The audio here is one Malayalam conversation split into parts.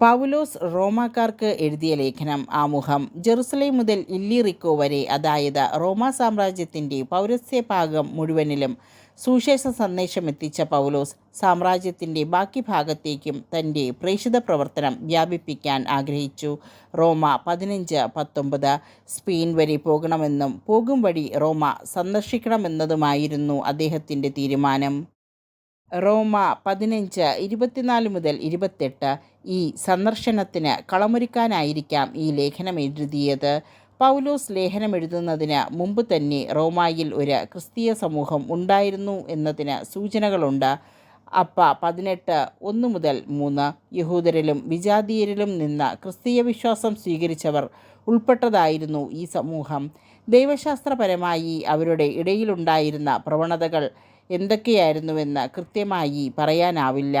പൗലോസ് റോമാക്കാർക്ക് എഴുതിയ ലേഖനം ആമുഖം ജെറുസലേം മുതൽ ഇല്ലിറിക്കോ വരെ അതായത് റോമാ സാമ്രാജ്യത്തിന്റെ പൗരസ്യ ഭാഗം മുഴുവനിലും സുവിശേഷ സന്ദേശം എത്തിച്ച പൗലോസ് സാമ്രാജ്യത്തിന്റെ ബാക്കി ഭാഗത്തേക്കും തന്റെ പ്രേഷിത പ്രവർത്തനം വ്യാപിപ്പിക്കാൻ ആഗ്രഹിച്ചു. റോമ പതിനഞ്ച് പത്തൊമ്പത് സ്പെയിൻ വരെ പോകണമെന്നും പോകും വഴി റോമ സന്ദർശിക്കണമെന്നതുമായിരുന്നു അദ്ദേഹത്തിന്റെ തീരുമാനം. റോമ പതിനഞ്ച് ഇരുപത്തിനാല് മുതൽ ഇരുപത്തെട്ട് ഈ സന്ദർശനത്തിന് കളമൊരുക്കാനായിരിക്കാം ഈ ലേഖനം എഴുതിയത്. പൗലോസ് ലേഖനം എഴുതുന്നതിന് മുമ്പ് തന്നെ റോമായിൽ ഒരു ക്രിസ്തീയ സമൂഹം ഉണ്ടായിരുന്നു എന്നതിന് സൂചനകളുണ്ട്. അപ്പ പതിനെട്ട് ഒന്ന് മുതൽ മൂന്ന് യഹൂദരിലും വിജാതീയരിലും നിന്ന് ക്രിസ്തീയ വിശ്വാസം സ്വീകരിച്ചവർ ഉൾപ്പെട്ടതായിരുന്നു ഈ സമൂഹം. ദൈവശാസ്ത്രപരമായി അവരുടെ ഇടയിലുണ്ടായിരുന്ന പ്രവണതകൾ എന്തൊക്കെയായിരുന്നുവെന്ന് കൃത്യമായി പറയാനാവില്ല.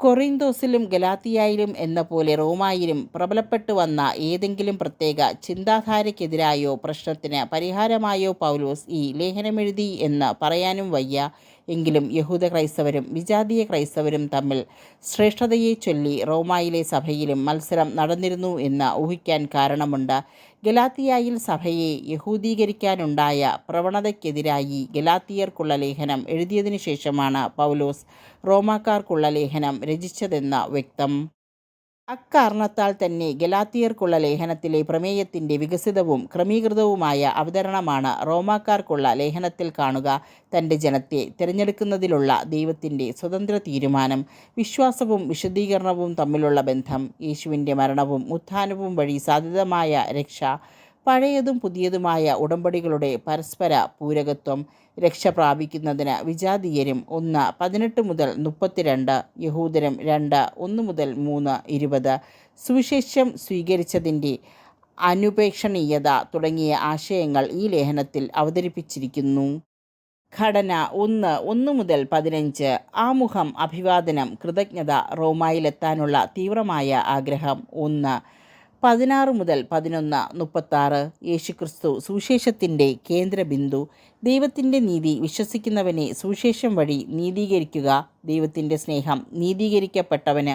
കൊറിന്തോസിലും ഗലാത്തിയായിലും എന്ന പോലെ റോമായിലും പ്രബലപ്പെട്ടു വന്ന ഏതെങ്കിലും പ്രത്യേക ചിന്താധാരയ്ക്കെതിരായോ പ്രശ്നത്തിന് പരിഹാരമായോ പൗലോസ് ഈ ലേഖനമെഴുതി എന്ന് പറയാനും വയ്യ. എങ്കിലും യഹൂദ ക്രൈസ്തവരും വിജാതീയ ക്രൈസ്തവരും തമ്മിൽ ശ്രേഷ്ഠതയെ ചൊല്ലി റോമായിലെ സഭയിലും മത്സരം നടന്നിരുന്നു എന്ന് ഊഹിക്കാൻ കാരണമുണ്ട്. ഗലാത്തിയായിൽ സഭയെ യഹൂദീകരിക്കാനുണ്ടായ പ്രവണതയ്ക്കെതിരായി ഗലാത്തിയർക്കുള്ള ലേഖനം എഴുതിയതിനു ശേഷമാണ് പൗലോസ് റോമാക്കാർക്കുള്ള ലേഖനം രചിച്ചതെന്ന് വ്യക്തം. അക്കാരണത്താൽ തന്നെ ഗലാത്തിയർക്കുള്ള ലേഖനത്തിലെ പ്രമേയത്തിന്റെ വികസിതവും ക്രമീകൃതവുമായ അവതരണമാണ് റോമാക്കാർക്കുള്ള ലേഖനത്തിൽ കാണുക തന്റെ ജനത്തെ തിരഞ്ഞെടുക്കുന്നതിലുള്ള ദൈവത്തിന്റെ സ്വതന്ത്ര തീരുമാനം വിശ്വാസവും വിശദീകരണവും തമ്മിലുള്ള ബന്ധം യേശുവിന്റെ മരണവും ഉത്ഥാനവും വഴി സാധ്യതമായ രക്ഷ പഴയതും പുതിയതുമായ ഉടമ്പടികളുടെ പരസ്പര പൂരകത്വം രക്ഷ പ്രാപിക്കുന്നതിന് വിജാതീയരും ഒന്ന് പതിനെട്ട് മുതൽ മുപ്പത്തിരണ്ട് യഹൂദരും രണ്ട് ഒന്ന് മുതൽ മൂന്ന് ഇരുപത്. സുവിശേഷം സ്വീകരിച്ചതിന്റെ അനുപേക്ഷണീയത തുടങ്ങിയ ആശയങ്ങൾ ഈ ലേഖനത്തിൽ അവതരിപ്പിച്ചിരിക്കുന്നു. ഘടന ഒന്ന് ഒന്ന് മുതൽ പതിനഞ്ച്. ആമുഖം അഭിവാദനം കൃതജ്ഞത റോമായിലെത്താനുള്ള തീവ്രമായ ആഗ്രഹം ഒന്ന്. പതിനാറ് മുതൽ പതിനൊന്ന് മുപ്പത്താറ് യേശുക്രിസ്തു സുവിശേഷത്തിന്റെ കേന്ദ്രബിന്ദു. ദൈവത്തിന്റെ നീതി വിശ്വസിക്കുന്നവനെ സുവിശേഷം വഴി നീതീകരിക്കുക. ദൈവത്തിന്റെ സ്നേഹം നീതീകരിക്കപ്പെട്ടവന്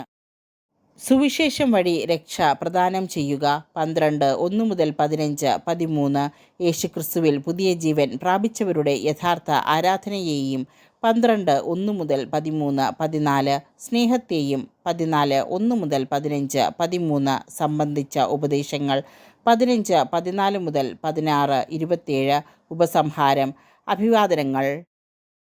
സുവിശേഷം വഴി രക്ഷ പ്രദാനം ചെയ്യുക. പന്ത്രണ്ട് ഒന്ന് മുതൽ പതിനഞ്ച് പതിമൂന്ന് യേശുക്രിസ്തുവിൽ പുതിയ ജീവൻ പ്രാപിച്ചവരുടെ യഥാർത്ഥ ആരാധനയെയും പന്ത്രണ്ട് ഒന്ന് മുതൽ പതിമൂന്ന് പതിനാല് സ്നേഹത്തെയും പതിനാല് ഒന്ന് മുതൽ പതിനഞ്ച് പതിമൂന്ന് സംബന്ധിച്ച ഉപദേശങ്ങൾ പതിനഞ്ച് പതിനാല് മുതൽ പതിനാറ് ഇരുപത്തേഴ് ഉപസംഹാരം അഭിവാദനങ്ങൾ.